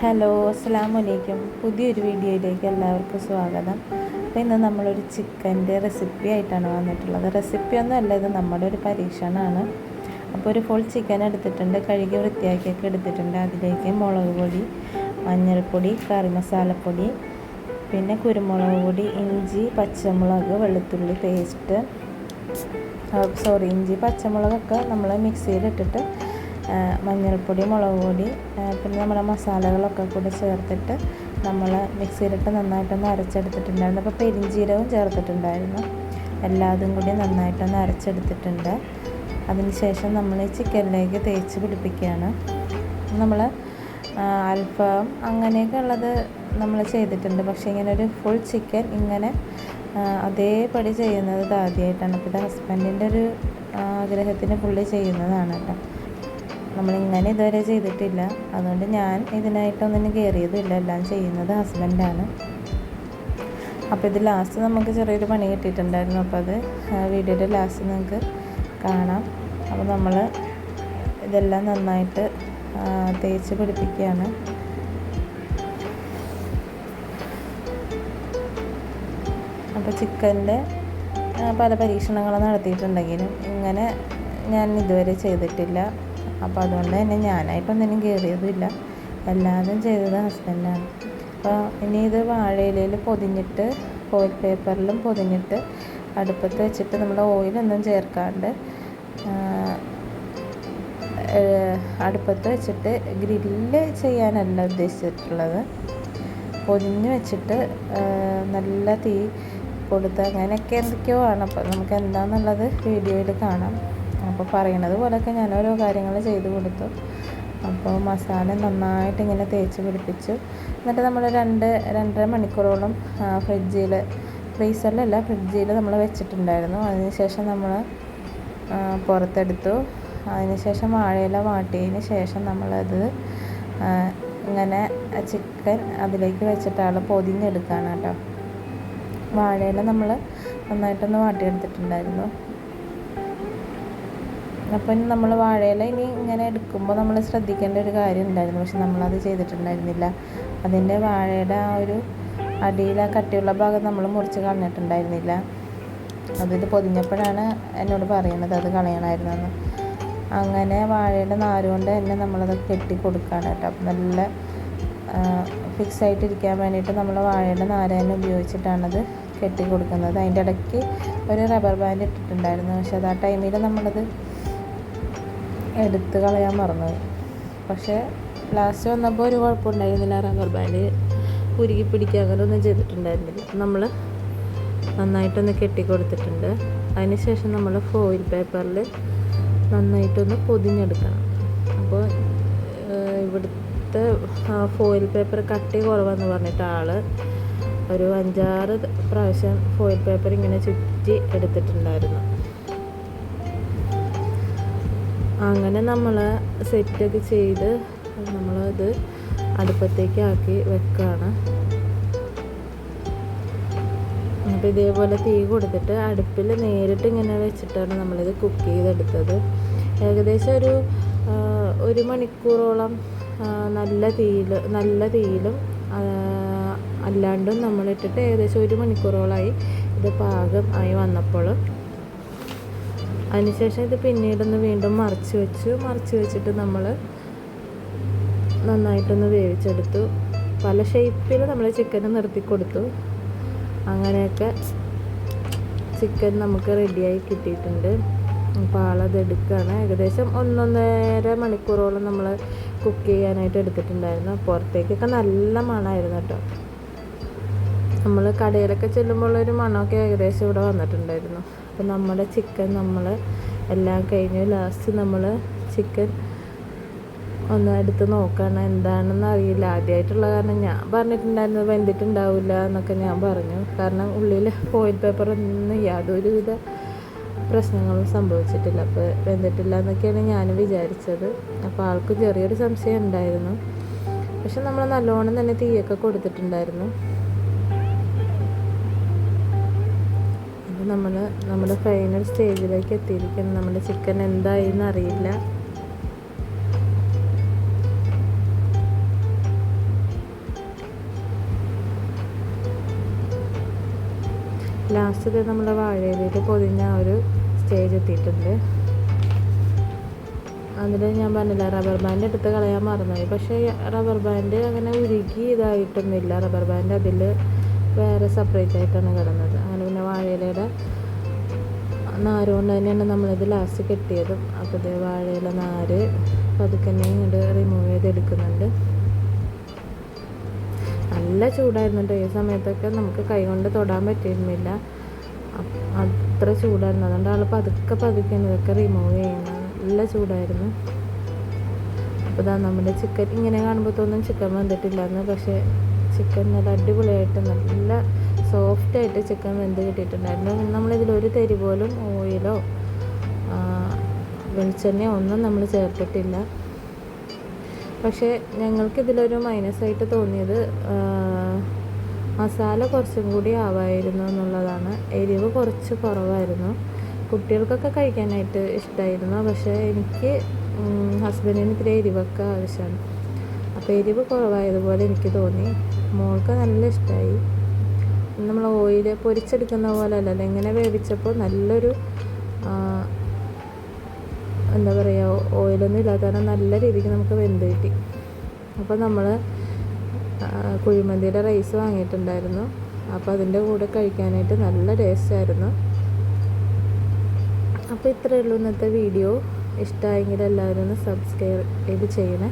Hello അസ്സാം വലൈക്കും പുതിയൊരു വീഡിയോയിലേക്ക് എല്ലാവർക്കും സ്വാഗതം. അപ്പോൾ ഇന്ന് നമ്മളൊരു ചിക്കന്റെ റെസിപ്പി ആയിട്ടാണ് വന്നിട്ടുള്ളത്. റെസിപ്പി ഒന്നും അല്ല ഇത് നമ്മുടെ ഒരു പരീക്ഷണമാണ്. അപ്പോൾ ഒരു ഫുൾ ചിക്കൻ എടുത്തിട്ടുണ്ട് കഴുകി വൃത്തിയാക്കിയൊക്കെ എടുത്തിട്ടുണ്ട്. അതിലേക്ക് മുളക് പൊടി മഞ്ഞൾപ്പൊടി കറി മസാലപ്പൊടി പിന്നെ കുരുമുളക് പൊടി ഇഞ്ചി പച്ചമുളക് വെളുത്തുള്ളി പേസ്റ്റ് സോറി ഇഞ്ചി പച്ചമുളകൊക്കെ നമ്മൾ മിക്സിയിലിട്ടിട്ട് മഞ്ഞൾപ്പൊടി മുളക് പൊടി പിന്നെ നമ്മുടെ മസാലകളൊക്കെ കൂടി ചേർത്തിട്ട് നമ്മൾ മിക്സിയിലിട്ട് നന്നായിട്ടൊന്ന് അരച്ചെടുത്തിട്ടുണ്ടായിരുന്നു. അപ്പോൾ പെരിഞ്ചീരവും ചേർത്തിട്ടുണ്ടായിരുന്നു. എല്ലാതും കൂടി നന്നായിട്ടൊന്ന് അരച്ചെടുത്തിട്ടുണ്ട്. അതിനുശേഷം നമ്മൾ ഈ ചിക്കനിലേക്ക് തേച്ച് പിടിപ്പിക്കുകയാണ്. നമ്മൾ അൽഫാം അങ്ങനെയൊക്കെ ഉള്ളത് നമ്മൾ ചെയ്തിട്ടുണ്ട്. പക്ഷേ ഇങ്ങനെ ഒരു ഫുൾ ചിക്കൻ ഇങ്ങനെ അതേപടി ചെയ്യുന്നത് ആദ്യമായിട്ടാണ് അപ്പോൾ ഇത് ഹസ്ബൻഡിന്റെ ഒരു ആഗ്രഹത്തിന് പുള്ളി ചെയ്യുന്നതാണ് കേട്ടോ. നമ്മളിങ്ങനെ ഇതുവരെ ചെയ്തിട്ടില്ല. അതുകൊണ്ട് ഞാൻ ഇതിനായിട്ടൊന്നിനും കയറിയതുമില്ല എല്ലാം ചെയ്യുന്നത് ഹസ്ബൻഡാണ്. അപ്പോൾ ഇത് ലാസ്റ്റ് നമുക്ക് ചെറിയൊരു പണി കിട്ടിയിട്ടുണ്ടായിരുന്നു. അപ്പോൾ അത് വീഡിയോയുടെ ലാസ്റ്റ് നിങ്ങൾക്ക് കാണാം. അപ്പോൾ നമ്മൾ ഇതെല്ലാം നന്നായിട്ട് തേച്ച് പിടിപ്പിക്കുകയാണ്. അപ്പോൾ ചിക്കന്റെ പല പരീക്ഷണങ്ങൾ നടത്തിയിട്ടുണ്ടെങ്കിലും ഇങ്ങനെ ഞാൻ ഇതുവരെ ചെയ്തിട്ടില്ല. അപ്പോൾ അതുകൊണ്ട് തന്നെ ഞാനായിട്ടൊന്നിനും കയറിയതുമില്ല. എല്ലാതും ചെയ്തത് ഹസ്ബൻഡാണ്. അപ്പോൾ ഇനി ഇത് വാഴയിലയിൽ പൊതിഞ്ഞിട്ട് ഫോയിൽ പേപ്പറിലും പൊതിഞ്ഞിട്ട് അടുപ്പത്ത് വെച്ചിട്ട് നമ്മൾ ഓയിലൊന്നും ചേർക്കാണ്ട് അടുപ്പത്ത് വെച്ചിട്ട് ഗ്രില്ല് ചെയ്യാനല്ല ഉദ്ദേശിച്ചിട്ടുള്ളത്. പൊതിഞ്ഞ് വെച്ചിട്ട് നല്ല തീ കൊടുത്ത് അങ്ങനെയൊക്കെ എന്തൊക്കെയോ ആണ്. അപ്പോൾ നമുക്ക് എന്താണെന്നുള്ളത് വീഡിയോയിൽ കാണാം. അപ്പോൾ പറയണത് പോലെയൊക്കെ ഞാൻ ഓരോ കാര്യങ്ങൾ ചെയ്ത് കൊടുത്തു. അപ്പോൾ മസാല നന്നായിട്ട് ഇങ്ങനെ തേച്ച് പിടിപ്പിച്ചു. എന്നിട്ട് നമ്മൾ രണ്ട് രണ്ടര മണിക്കൂറോളം ഫ്രിഡ്ജിൽ ഫ്രീസറിലല്ല ഫ്രിഡ്ജിൽ നമ്മൾ വെച്ചിട്ടുണ്ടായിരുന്നു. അതിനുശേഷം നമ്മൾ പുറത്തെടുത്തു. അതിനുശേഷം വാഴയില വാട്ടിയതിന് ശേഷം നമ്മളത് ഇങ്ങനെ ചിക്കൻ അതിലേക്ക് വെച്ചിട്ടാണ് പൊതിഞ്ഞെടുക്കുകയാണ് കേട്ടോ. വാഴയില നമ്മൾ നന്നായിട്ടൊന്ന് വാട്ടിയെടുത്തിട്ടുണ്ടായിരുന്നു. അപ്പം നമ്മൾ വാഴയില ഇനി ഇങ്ങനെ എടുക്കുമ്പോൾ നമ്മൾ ശ്രദ്ധിക്കേണ്ട ഒരു കാര്യം ഉണ്ടായിരുന്നു. പക്ഷെ നമ്മളത് ചെയ്തിട്ടുണ്ടായിരുന്നില്ല. അതിന്റെ വാഴയുടെ ആ ഒരു അടിയിൽ ആ കട്ടിയുള്ള ഭാഗം നമ്മൾ മുറിച്ച് കളഞ്ഞിട്ടുണ്ടായിരുന്നില്ല. അതിത് പൊതിഞ്ഞപ്പോഴാണ് എന്നോട് പറയണത് അത് കളയണമായിരുന്നെന്ന്. അങ്ങനെ വാഴയുടെ നാരുകൊണ്ട് തന്നെ നമ്മളത് കെട്ടി. കൊടുക്കുകയാണ് കേട്ടോ നല്ല ഫിക്സ് ആയിട്ടിരിക്കാൻ വേണ്ടിയിട്ട് നമ്മൾ വാഴയുടെ നാര തന്നെ ഉപയോഗിച്ചിട്ടാണത് കെട്ടി കൊടുക്കുന്നത് അതിന്റെ ഇടയ്ക്ക് ഒരു റബ്ബർ ബാൻഡ് ഇട്ടിട്ടുണ്ടായിരുന്നു. പക്ഷെ അത് ആ ടൈമിൽ നമ്മളത് എടുത്ത് കളയാൻ മറന്നത്. പക്ഷേ ലാസ്റ്റ് വന്നപ്പോൾ ഒരു കുഴപ്പമുണ്ടായിരുന്നില്ല റബ്ബർ ബാൻഡ് ഉരുകി പിടിക്കുക അങ്ങനെ ഒന്നും ചെയ്തിട്ടുണ്ടായിരുന്നില്ല. നമ്മൾ നന്നായിട്ടൊന്ന് കെട്ടി കൊടുത്തിട്ടുണ്ട് അതിന് ശേഷം നമ്മൾ ഫോയിൽ പേപ്പറിൽ നന്നായിട്ടൊന്ന് പൊതിഞ്ഞെടുക്കണം. അപ്പോൾ ഇവിടുത്തെ ഫോയിൽ പേപ്പർ കട്ടി കുറവെന്ന് പറഞ്ഞിട്ട് ആൾ ഒരു അഞ്ചാറ് പ്രാവശ്യം ഫോയിൽ പേപ്പർ ഇങ്ങനെ ചുറ്റി എടുത്തിട്ടുണ്ടായിരുന്നു. അങ്ങനെ നമ്മൾ സെറ്റൊക്കെ ചെയ്ത് നമ്മളത് അടുപ്പത്തേക്ക് ആക്കി വെക്കുകയാണ് അപ്പോൾ ഇതേപോലെ തീ കൊടുത്തിട്ട് അടുപ്പിൽ നേരിട്ട് ഇങ്ങനെ വെച്ചിട്ടാണ് നമ്മളിത് കുക്ക് ചെയ്തെടുത്തത്. ഏകദേശം ഒരു ഒരു മണിക്കൂറോളം നല്ല തീയിൽ നല്ല തീയിലും അല്ലാണ്ടും നമ്മളിട്ടിട്ട് ഏകദേശം ഒരു മണിക്കൂറോളമായി ഇത് പാകം ആയി വന്നപ്പോൾ അതിനുശേഷം ഇത് പിന്നീടൊന്ന് വീണ്ടും മറിച്ച് വെച്ചു. മറിച്ച് വെച്ചിട്ട് നമ്മൾ നന്നായിട്ടൊന്ന് വേവിച്ചെടുത്തു. പല ഷേപ്പിൽ നമ്മൾ ചിക്കൻ നിർത്തി കൊടുത്തു. അങ്ങനെയൊക്കെ ചിക്കൻ നമുക്ക് റെഡിയായി കിട്ടിയിട്ടുണ്ട്. അപ്പോൾ ആളത് എടുക്കുകയാണ് ഏകദേശം ഒന്നൊന്നര മണിക്കൂറോളം നമ്മൾ കുക്ക് ചെയ്യാനായിട്ട് എടുത്തിട്ടുണ്ടായിരുന്നു. പുറത്തേക്കൊക്കെ നല്ല മണമായിരുന്നു കേട്ടോ. നമ്മൾ കടയിലൊക്കെ ചെല്ലുമ്പോൾ ഒരു മണമൊക്കെ ഏകദേശം ഇവിടെ വന്നിട്ടുണ്ടായിരുന്നു. അപ്പോൾ നമ്മുടെ ചിക്കൻ നമ്മൾ എല്ലാം കഴിഞ്ഞു ലാസ്റ്റ് നമ്മൾ ചിക്കൻ ഒന്ന് എടുത്ത് നോക്കണം എന്താണെന്ന് അറിയില്ല. ആദ്യമായിട്ടുള്ള കാരണം ഞാൻ പറഞ്ഞിട്ടുണ്ടായിരുന്നു വെന്തിട്ടുണ്ടാവില്ല എന്നൊക്കെ ഞാൻ പറഞ്ഞു. കാരണം ഉള്ളിൽ ഫോയിൽ പേപ്പർ ഒന്നും യാതൊരുവിധ പ്രശ്നങ്ങളും സംഭവിച്ചിട്ടില്ല. അപ്പോൾ വെന്തിട്ടില്ല എന്നൊക്കെയാണ് ഞാൻ വിചാരിച്ചത്. അപ്പോൾ ആൾക്ക് ചെറിയൊരു സംശയം ഉണ്ടായിരുന്നു. പക്ഷെ നമ്മൾ നല്ലോണം തന്നെ തീയൊക്കെ കൊടുത്തിട്ടുണ്ടായിരുന്നു. നമ്മൾ നമ്മുടെ ഫൈനൽ സ്റ്റേജിലേക്ക് എത്തിയിരിക്കുന്നു നമ്മുടെ ചിക്കൻ എന്തായി എന്നറിയില്ല ലാസ്റ്റ് നമ്മുടെ വാഴയിലേക്ക് പൊതിഞ്ഞ ആ ഒരു സ്റ്റേജ് എത്തിയിട്ടുണ്ട്. അതിൽ ഞാൻ പറഞ്ഞില്ല റബ്ബർ ബാൻഡ് എടുത്ത് കളയാൻ മറന്നുപോയി. പക്ഷേ റബ്ബർ ബാൻഡ് അങ്ങനെ ഉരുകി ഇതായിട്ടൊന്നുമില്ല. റബ്ബർ ബാൻഡ് അതിൽ വേറെ സെപ്പറേറ്റ് ആയിട്ടാണ് കിടന്നത്. അങ്ങനെ വാഴയിലയുടെ നാര് കൊണ്ട് തന്നെയാണ് നമ്മളിത് ലാസ്റ്റ് കെട്ടിയതും. അപ്പോൾ ഇത് വാഴയില നാര് പതുക്കെ തന്നെ ഇങ്ങോട്ട് റിമൂവ് ചെയ്തെടുക്കുന്നുണ്ട് നല്ല ചൂടായിരുന്നു കേട്ടോ ഈ സമയത്തൊക്കെ നമുക്ക് കൈ കൊണ്ട് തൊടാൻ പറ്റിയിരുന്നില്ല. അത്ര ചൂടായിരുന്നു. അതുകൊണ്ട് ആൾ പതുക്കെ പതുക്കെ ഇതൊക്കെ റിമൂവ് ചെയ്യുന്നത്. നല്ല ചൂടായിരുന്നു. അപ്പോൾ ഇതാ നമ്മുടെ ചിക്കൻ ഇങ്ങനെ കാണുമ്പോൾ ചിക്കൻ വന്നിട്ടില്ലായിരുന്നു പക്ഷേ ചിക്കൻ നല്ല അടിപൊളിയായിട്ട് നല്ല സോഫ്റ്റായിട്ട് ചിക്കൻ വെന്ത് കിട്ടിയിട്ടുണ്ടായിരുന്നു. നമ്മളിതിൽ ഒരു തരി പോലും ഓയിലോ വെളിച്ചെണ്ണയോ ഒന്നും നമ്മൾ ചേർത്തിട്ടില്ല. പക്ഷേ ഞങ്ങൾക്കിതിലൊരു മൈനസായിട്ട് തോന്നിയത് മസാല കുറച്ചും കൂടി ആവായിരുന്നു എന്നുള്ളതാണ്. എരിവ് കുറച്ച് കുറവായിരുന്നു. കുട്ടികൾക്കൊക്കെ കഴിക്കാനായിട്ട് ഇഷ്ടമായിരുന്നു പക്ഷേ എനിക്ക് ഹസ്ബൻഡിന് ഇത്തിരി എരിവൊക്കെ ആവശ്യമാണ്. അപ്പോൾ എരിവ് കുറവായതുപോലെ എനിക്ക് തോന്നി. മോൾക്ക് നല്ല ഇഷ്ടമായി നമ്മൾ ഓയിൽ പൊരിച്ചെടുക്കുന്ന പോലെ അല്ലല്ലോ ഇങ്ങനെ വേവിച്ചപ്പോൾ നല്ലൊരു എന്താ പറയുക ഓയിലൊന്നും ഇല്ലാത്ത കാരണം നല്ല രീതിക്ക് നമുക്ക് വെന്ത് കിട്ടി. അപ്പോൾ നമ്മൾ കുഴിമന്തിയുടെ റൈസ് വാങ്ങിയിട്ടുണ്ടായിരുന്നു. അപ്പോൾ അതിന്റെ കൂടെ കഴിക്കാനായിട്ട് നല്ല ടേസ്റ്റായിരുന്നു അപ്പോൾ ഇത്രയേ ഉള്ളൂ ഇന്നത്തെ വീഡിയോ. ഇഷ്ടമായെങ്കിൽ എല്ലാവരും ഒന്ന് സബ്സ്ക്രൈബ് ചെയ്യണേ.